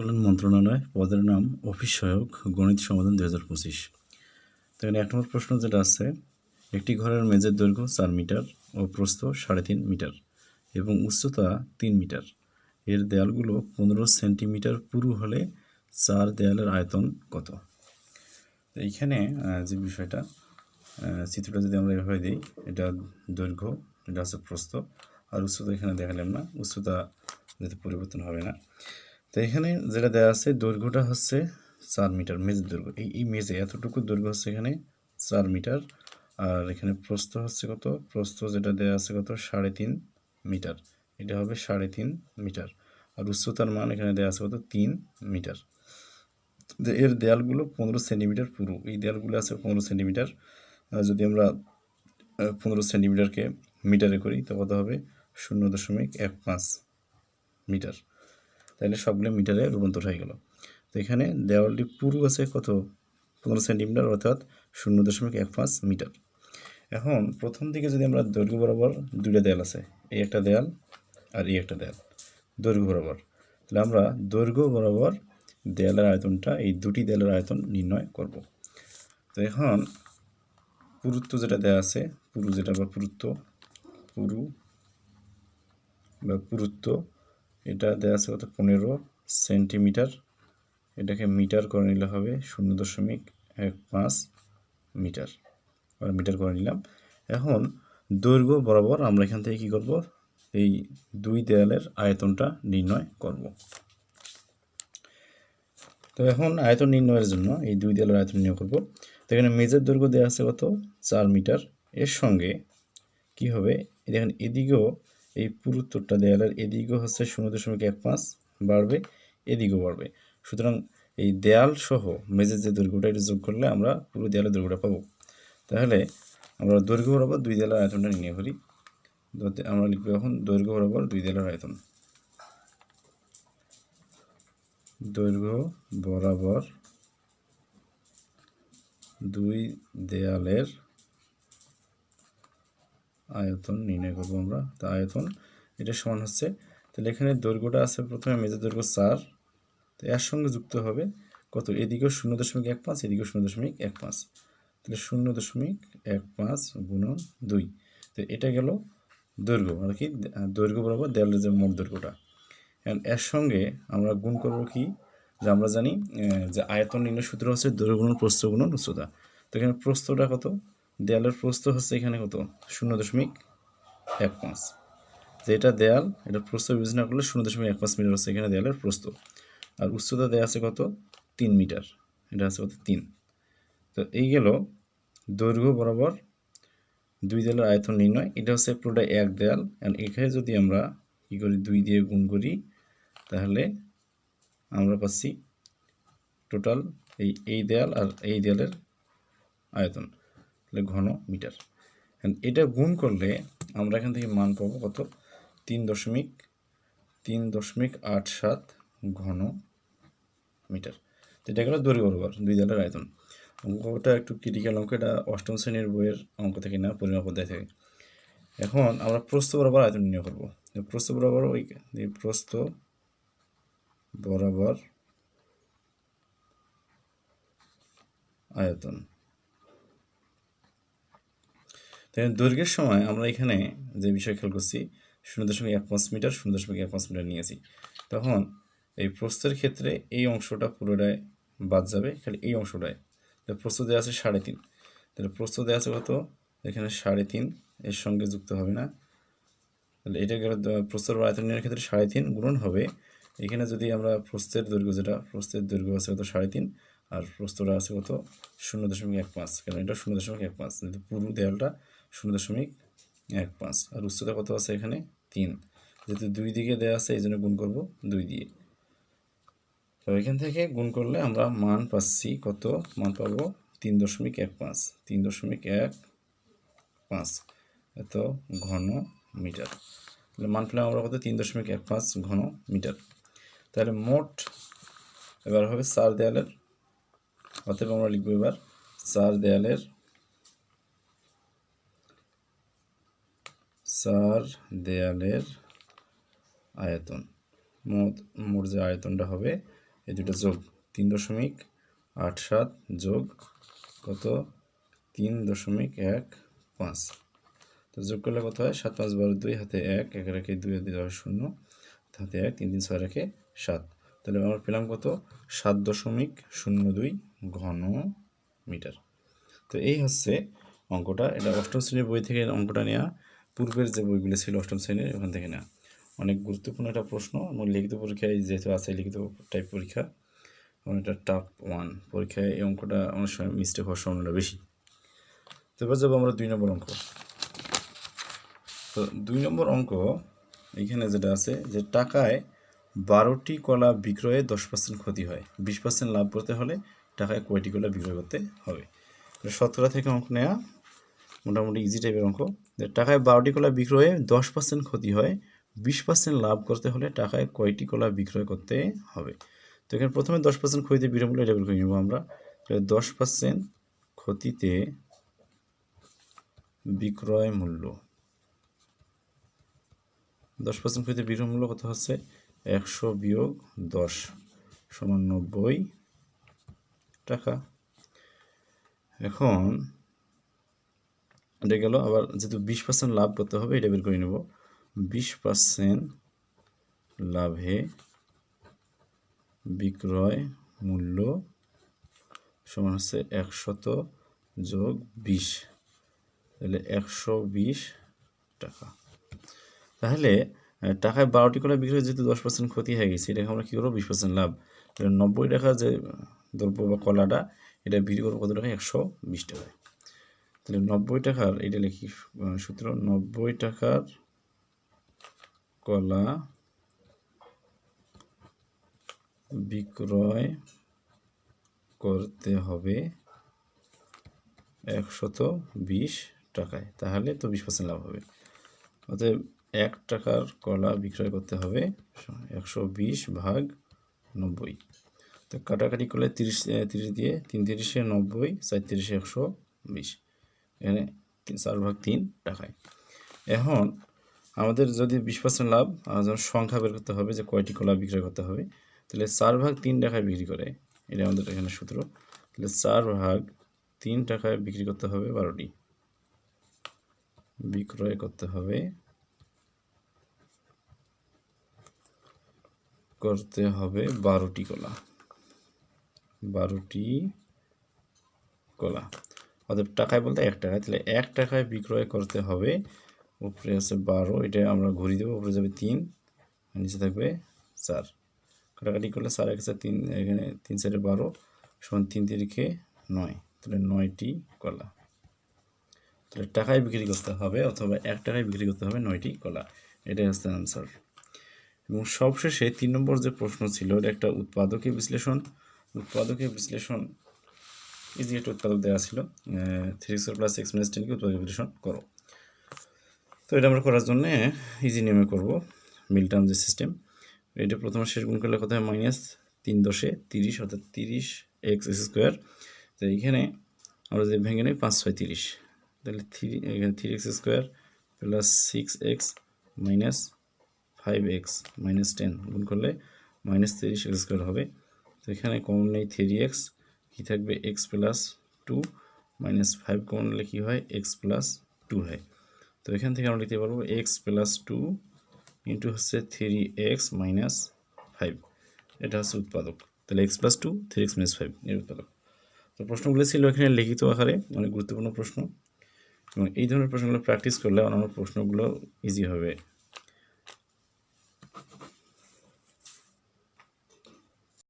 কল্যাণ মন্ত্রণালয়, পদের নাম অফিস সহায়ক, গণিত সমাধান দু হাজার পঁচিশ। তো এখানে এক নম্বর প্রশ্ন যেটা আছে, একটি ঘরের মেঝের দৈর্ঘ্য চার মিটার ও প্রস্থ সাড়ে তিন মিটার এবং উচ্চতা তিন মিটার। এর দেয়ালগুলো পনেরো সেন্টিমিটার পুরু হলে চার দেয়ালের আয়তন কত? তো এইখানে যে বিষয়টা চিত্রটা যদি আমরা এভাবে দিই, এটা দৈর্ঘ্য, এটা হচ্ছে প্রস্থ, আর উচ্চতা এখানে দেখালাম না, উচ্চতা যাতে পরিবর্তন হবে না। তো এখানে যেটা দেওয়া আছে, দৈর্ঘ্যটা হচ্ছে চার মিটার মেজের দৈর্ঘ্য। এই এই মেজে এতটুকু দৈর্ঘ্য হচ্ছে এখানে চার মিটার। আর এখানে প্রস্থ হচ্ছে কত? প্রস্থ যেটা দেওয়া আছে কত? সাড়ে তিন মিটার। এটা হবে সাড়ে তিন মিটার। আর উচ্চতার মান এখানে দেওয়া আছে কত? তিন মিটার। যে এর দেয়ালগুলো পনেরো সেন্টিমিটার পুরু। এই দেয়ালগুলো আছে পনেরো সেন্টিমিটার। যদি আমরা পনেরো সেন্টিমিটারকে মিটারে করি, তো কত হবে? শূন্য দশমিক এক পাঁচ মিটার। তাহলে সবগুলো মিটারে রূপান্তর হয়ে গেল। তো এখানে দেওয়ালটি পুরু আছে কত? পনেরো সেন্টিমিটার অর্থাৎ শূন্য দশমিক এক পাঁচ মিটার। এখন প্রথম দিকে যদি আমরা দৈর্ঘ্য বরাবর দুইটা দেয়াল আছে, এই একটা দেয়াল আর এই একটা দেয়াল, দৈর্ঘ্য বরাবর। তাহলে আমরা দৈর্ঘ্য বরাবর দেয়ালের আয়তনটা, এই দুটি দেয়ালের আয়তন নির্ণয় করব। তো এখন পুরুত্ব যেটা দেওয়া আছে, পুরু যেটা বা পুরুত্ব, পুরু বা পুরুত্ব এটা দেওয়া আছে কত? পনেরো সেন্টিমিটার। এটাকে মিটার করে নিলে হবে শূন্য দশমিক এক পাঁচ মিটার। আর মিটার করে নিলাম। এখন দৈর্ঘ্য বরাবর আমরা এখান থেকে কী করব? এই দুই দেয়ালের আয়তনটা নির্ণয় করব। তো এখন আয়তন নির্ণয়ের জন্য এই দুই দেয়ালের আয়তন নির্ণয় করব। তো এখানে মেজের দৈর্ঘ্য দেওয়া আছে কত? চার মিটার। এর সঙ্গে কি হবে? দেখেন, এদিকেও এই পুরো পুরুত্তরটা দেয়ালের এদিকেও হচ্ছে শূন্য দশমিক এক পাঁচ বাড়বে, এদিকেও বাড়বে। সুতরাং এই দেয়াল সহ মেজের যে দৈর্ঘ্যটা, এটা যোগ করলে আমরা পুরো দেয়ালের দৈর্ঘ্যটা পাবো। তাহলে আমরা দৈর্ঘ্য বরাবর দুই দেয়ালের আয়তনটা নিয়ে তো আমরা লিখব এখন দৈর্ঘ্য বরাবর দুই দেয়ালের আয়তন। দৈর্ঘ্য বরাবর দুই দেয়ালের আয়তন নির্ণয় করব আমরা। তা আয়তন, এটা সমান হচ্ছে, তাহলে এখানে দৈর্ঘ্যটা আছে প্রথমে মেজের দৈর্ঘ্য চার, তো এর সঙ্গে যুক্ত হবে কত? এদিকেও শূন্য দশমিক এক পাঁচ, এদিকেও শূন্য দশমিক এক পাঁচ। তাহলে শূন্য দশমিক এক পাঁচ গুণন দুই, তো এটা গেল দৈর্ঘ্য আর কি? দৈর্ঘ্য বরাবর দেয়ালের যে মোট দৈর্ঘ্যটা। এর সঙ্গে আমরা গুণ করব কি? যে আমরা জানি যে আয়তন নির্ণয় সূত্র হচ্ছে দৈর্ঘ্য গুণন প্রস্থ গুণন উচ্চতা। তো এখানে প্রস্থটা কত? দেয়ালের প্রস্থ হচ্ছে এখানে কত? শূন্য দশমিক এক পাঁচ। যে এটা দেয়াল এটা প্রস্থ বিবেচনা করলে শূন্য দশমিক এক পাঁচ মিটার হচ্ছে এখানে দেয়ালের প্রস্থ। আর উচ্চতা দেয়া আছে কত? তিন মিটার। এটা আছে কত? তিন। তো এই গেল দৈর্ঘ্য বরাবর দুই দেয়ালের আয়তন নির্ণয়। এটা হচ্ছে পুরোটা এক দেয়াল। আর এখানে যদি আমরা কী করি, দুই দিয়ে গুণ করি, তাহলে আমরা পাচ্ছি টোটাল এই এই দেয়াল আর এই দেয়ালের আয়তন। ঘন মিটার। এটা গুণ করলে আমরা এখান থেকে মান পাবো কত? তিন দশমিক তিন দশমিক আট সাত ঘন মিটার। তো এটা গেল দৈর্ঘ্য বরাবর, দুই দলের আয়তন। অঙ্কটা একটু ক্রিটিক্যাল অঙ্ক, এটা অষ্টম শ্রেণির বইয়ের অঙ্ক থেকে না পরিমাপ অধ্যায় থেকে। এখন আমরা প্রস্থ বরাবর আয়তন নির্ণয় করব। প্রস্থ বরাবর ওই প্রস্থ বরাবর আয়তন। দৈর্ঘ্যের সময় আমরা এখানে যে বিষয় খেয়াল করছি, শূন্য দশমিক এক পাঁচ মিটার, শূন্য দশমিক এক পাঁচ মিটার নিয়েছি। তখন এই প্রস্থের ক্ষেত্রে এই অংশটা পুরোটায় বাদ যাবে, খালি এই অংশটায়। তো প্রস্থ দেওয়া আছে সাড়ে তিন। তাহলে প্রস্থ দেওয়া আছে কত? এখানে সাড়ে তিন, এর সঙ্গে যুক্ত হবে না। তাহলে এটা প্রস্থের আয়তনের ক্ষেত্রে সাড়ে তিন গুণন হবে। এখানে যদি আমরা প্রস্থের দৈর্ঘ্য, যেটা প্রস্থের দৈর্ঘ্য আছে কত? সাড়ে তিন। আর প্রস্থটা আছে কত? শূন্য দশমিক এক পাঁচ। কারণ এটা শূন্য দশমিক এক পাঁচ। কিন্তু পুরো দেয়ালটা শূন্য দশমিক এক পাঁচ। আর উচ্চতা কত আছে এখানে? তিন। যেহেতু দুই দিকে দেওয়া আছে, এই জন্য গুণ করব দুই দিয়ে। তো এখান থেকে গুণ করলে আমরা মান পাচ্ছি কত? মান পাবো তিন দশমিক এক পাঁচ। তিন দশমিক এক পাঁচ। এত ঘন মিটার। তাহলে মান পেলাম আমরা কত? তিন দশমিক এক পাঁচ ঘন মিটার। তাহলে মোট এবার হবে চার দেয়ালের অতএব আমরা লিখব এবার চার দেয়ালের চার দেয়ালের আয়তন। মোট মোট যে আয়তনটা হবে, এই দুটো যোগ তিন দশমিক আট সাত যোগ কত? তিন দশমিক এক পাঁচ। তো যোগ করলে কত হয়? সাত পাঁচ বারো দুই, হাতে এক এক রেখে দুই, হাতে দশ, শূন্য, হাতে এক, তিন তিন, ছয়, রেখে সাত। তাহলে আমরা পেলাম কত? সাত দশমিক শূন্য দুই ঘন মিটার তো এই হচ্ছে অঙ্কটা। এটা অষ্টম শ্রেণির বই থেকে অঙ্কটা নেওয়া পূর্বের যে বইগুলো ছিল অষ্টম শ্রেণির, ওখান থেকে নেওয়া অনেক গুরুত্বপূর্ণ একটা প্রশ্ন। এবং লিখিত পরীক্ষায় যেহেতু আছে লিখিত টাইপ পরীক্ষা এবং এটা টাফ ওয়ান পরীক্ষায় এই অঙ্কটা অনেক সময় মিস্টেক হওয়ার সম্ভাবনা বেশি। তো এবার যাব আমরা দুই নম্বর অঙ্ক। তো দুই নম্বর অঙ্ক এখানে যেটা আছে যে টাকায় বারোটি কলা বিক্রয়ে দশ পার্সেন্ট ক্ষতি হয়। বিশ পার্সেন্ট লাভ করতে হলে টাকায় কয়টি কলা বিক্রয় করতে হবে। শতকরা থেকে অঙ্ক নেওয়া মোটামুটি ইজি টাইপের অঙ্ক। টাকায় বারোটি কলা বিক্রয়ে দশ পার্সেন্ট ক্ষতি হয়, বিশ পার্সেন্ট লাভ করতে হলে টাকায় কয়টি কলা বিক্রয় করতে হবে? তো এখানে প্রথমে দশ পার্সেন্ট ক্ষতিতে বিনামূল্যে এটা বের করে নেব আমরা। দশ পার্সেন্ট ক্ষতিতে বিক্রয় মূল্য। দশ পার্সেন্ট ক্ষতিতে বিক্রয় মূল্য কত হচ্ছে? একশো বিয়োগ দশ সমান নব্বই টাকা। এখন এটা গেল, আবার যেহেতু বিশ পার্সেন্ট লাভ করতে হবে, এটা বের করে নেব। বিশ পার্সেন্ট লাভে বিক্রয় মূল্য সমান হচ্ছে একশত যোগ বিশ। তাহলে একশো বিশ টাকা। তাহলে টাকায় বারোটি করে বিক্রি হয়ে যেহেতু দশ পার্সেন্ট ক্ষতি হয়ে গেছে, এটাকে আমরা কী করব? বিশ পার্সেন্ট লাভ। তাহলে নব্বই টাকা যে দ্রব্য বা কলাটা এটা বিক্রি করব কত টাকা একশো বিশ টাকায়। তাহলে নব্বই টাকার, এটা লিখি সূত্র, নব্বই টাকার কলা বিক্রয় করতে হবে একশত বিশ টাকায়। তাহলে তো বিশ পার্সেন্ট লাভ হবে। অতএব এক টাকার কলা বিক্রয় করতে হবে, একশো বিশ ভাগ নব্বই। তো কাটাকাটি করলে তিরিশ তিরিশ দিয়ে তিন তিরিশে নব্বই চার তিরিশে একশো বিশ। এখানে চার ভাগ তিন টাকায় এখন আমাদের যদি বিশ পার্সেন্ট লাভ, আমাদের সংখ্যা বের করতে হবে যে কয়টি কলা বিক্রয় করতে হবে, তাহলে চার ভাগ তিন টাকায় বিক্রি করে। এটা আমাদের এখানে সূত্র। তাহলে চার ভাগ তিন টাকায় বিক্রি করতে হবে বারোটি। বিক্রয় করতে হবে করতে হবে বারোটি কলা। বারোটি কলা। অতএব টাকায় বলতে এক টাকায়। তাহলে এক টাকায় বিক্রয় করতে হবে। উপরে আছে বারো, এটা আমরা ঘুরি দেবো। উপরে যাবে তিন নিচে থাকবে চার। কাটাকাটি করলে চার এক তিন, এখানে তিন চারে বারো সমান তিন তিরিখে নয়। তাহলে নয়টি কলা। তাহলে টাকায় বিক্রি করতে হবে অথবা এক টাকায় বিক্রি করতে হবে নয়টি কলা। এটাই হচ্ছে আনসার এবং সবশেষে তিন নম্বর যে প্রশ্ন ছিল, এটা একটা উৎপাদকীয় বিশ্লেষণ। উৎপাদকীয় বিশ্লেষণ ইজি একটা উৎপাদক দেওয়া ছিল three square plus X minus টেনকে উৎপাদক বিশ্লেষণ করো। তো এটা আমরা করার জন্যে ইজি নিয়মে করব মিল টার্ম যে সিস্টেম এটা প্রথমে শেষ গুণ করলে হয়? মাইনাস তিন দশে তিরিশ, অর্থাৎ তিরিশ এক্স এক্স স্কোয়ার তো এইখানে আমরা যদি ভেঙে নিই, পাঁচ ছয় তিরিশ। তাহলে থ্রি এখানে three X square plus six X minus five X minus ten গুণ করলে মাইনাস তিরিশ এক্স স্কোয়ার হবে। এখানে কমন নেই থ্রি এক্স কী থাকবে X plus two minus five common নিলে কী হয়? এক্স প্লাস টু হয়। তো এখান থেকে আমরা লিখতে পারব এক্স প্লাস টু ইন্টু হচ্ছে থ্রি এক্স মাইনাস ফাইভ এটা হচ্ছে উৎপাদক। তাহলে X plus two three X minus five এর উৎপাদক। তো প্রশ্নগুলো ছিল এখানে লিখিত আকারে, অনেক গুরুত্বপূর্ণ প্রশ্ন। এবং এই ধরনের প্রশ্নগুলো প্র্যাকটিস করলে অন্যান্য প্রশ্নগুলো ইজি হবে।